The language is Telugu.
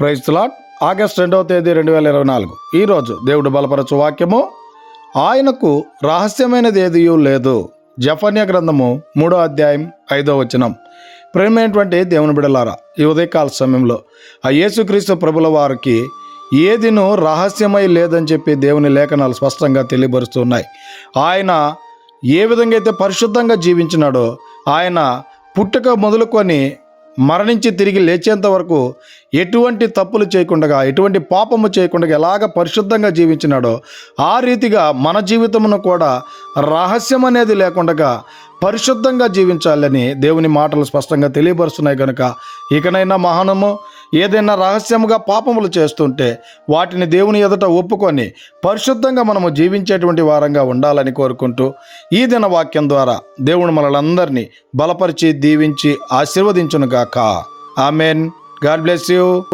ప్రైజ్లాట్ ఆగస్ట్ రెండవ తేదీ రెండు వేల ఇరవై నాలుగు. ఈరోజు దేవుడు బలపరచు వాక్యము. ఆయనకు రహస్యమైనది ఏదియూ లేదు. జఫన్య గ్రంథము మూడో అధ్యాయం ఐదో వచనం. ప్రేమైనటువంటి దేవుని బిడలారా ఈ ఉదయకాల సమయంలో ఆ యేసుక్రీస్తు ప్రభుల వారికి ఏదిను రహస్యమై లేదని చెప్పి దేవుని లేఖనాలు స్పష్టంగా తెలియబరుస్తున్నాయి ఆయన ఏ విధంగా అయితే పరిశుద్ధంగా జీవించినాడో ఆయన పుట్టుక మొదలుకొని మరణించి తిరిగి లేచేంత వరకు ఎటువంటి తప్పులు చేయకుండా ఎటువంటి పాపము చేయకుండా ఎలాగ పరిశుద్ధంగా జీవించినాడో ఆ రీతిగా మన జీవితమును కూడా రహస్యం అనేది లేకుండా పరిశుద్ధంగా జీవించాలని దేవుని మాటలు స్పష్టంగా తెలియపరుస్తున్నాయి కనుక ఇకనైనా మహానము ఏదైనా రహస్యముగా పాపములు చేస్తుంటే వాటిని దేవుని ఎదుట ఒప్పుకొని పరిశుద్ధంగా మనము జీవించేటువంటి వారంగా ఉండాలని కోరుకుంటూ ఈ దిన వాక్యం ద్వారా దేవుడు మనలందరినీ బలపరిచి దీవించి ఆశీర్వదించునుగాక. ఆమెన్. God bless you.